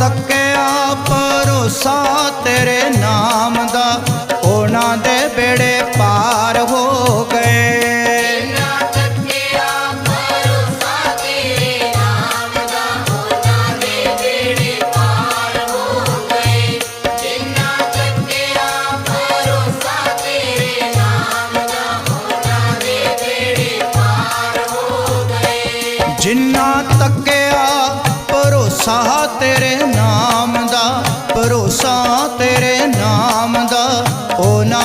ਤੱਕਿਆ ਭਰੋਸਾ ਤੇਰੇ ਨਾਮ ਦਾ ਉਹਨਾਂ ਦੇ ਬੇੜੇ ਪਾਰ ਹੋ ਗਏ। ਨਾ ਤੱਕਿਆ ਭਰੋਸਾ ਤੇਰੇ ਨਾਮ ਦਾ ਭਰੋਸਾ ਤੇਰੇ ਨਾਮ ਦਾ ਉਹ ਨਾ